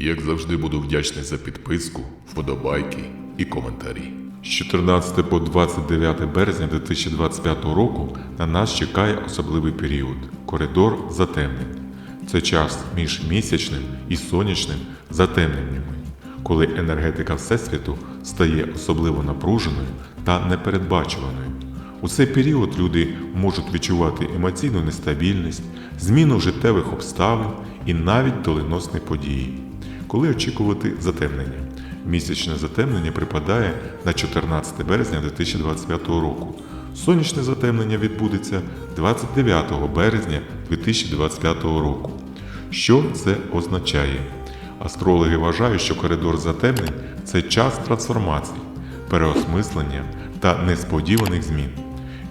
Як завжди буду вдячний за підписку, вподобайки і коментарі. З 14 по 29 березня 2025 року на нас чекає особливий період коридор затемнень. Це час між місячним і сонячним затемненнями, коли енергетика Всесвіту стає особливо напруженою та непередбачуваною. У цей період люди можуть відчувати емоційну нестабільність, зміну життєвих обставин і навіть доленосні події. Коли очікувати затемнення? Місячне затемнення припадає на 14 березня 2025 року. Сонячне затемнення відбудеться 29 березня 2025 року. Що це означає? Астрологи вважають, що коридор затемнень це час трансформацій, переосмислення та несподіваних змін.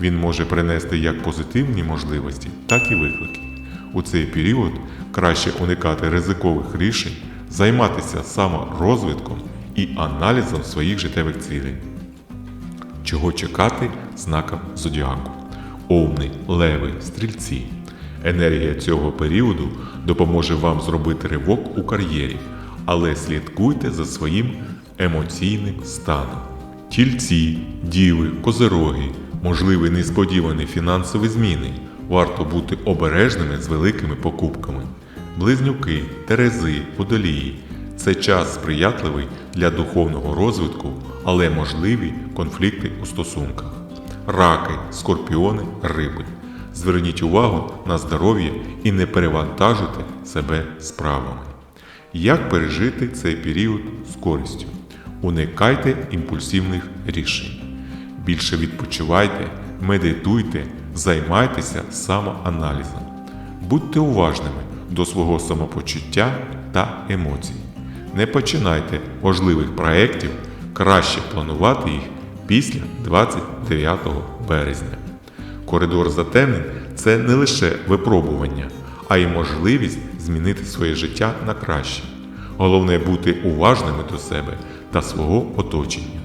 Він може принести як позитивні можливості, так і виклики. У цей період краще уникати ризикових рішень, займатися саморозвитком і аналізом своїх життєвих цілей. Чого чекати знакам зодіаку? Овни, леви, стрільці. Енергія цього періоду допоможе вам зробити ривок у кар'єрі, але слідкуйте за своїм емоційним станом. Тільці, діви, козероги, можливі несподівані фінансові зміни. Варто бути обережними з великими покупками. Близнюки, терези, водолії це час сприятливий для духовного розвитку, але можливі конфлікти у стосунках. Раки, скорпіони, риби. Зверніть увагу на здоров'я і не перевантажуйте себе справами. Як пережити цей період з користю? Уникайте імпульсивних рішень. Більше відпочивайте, медитуйте, займайтеся самоаналізом. Будьте уважними до свого самопочуття та емоцій. Не починайте важливих проєктів, краще планувати їх після 29 березня. Коридор затемнень це не лише випробування, а й можливість змінити своє життя на краще. Головне бути уважними до себе та свого оточення.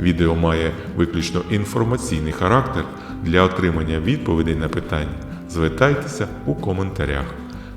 Відео має виключно інформаційний характер. Для отримання відповідей на питання звертайтеся у коментарях.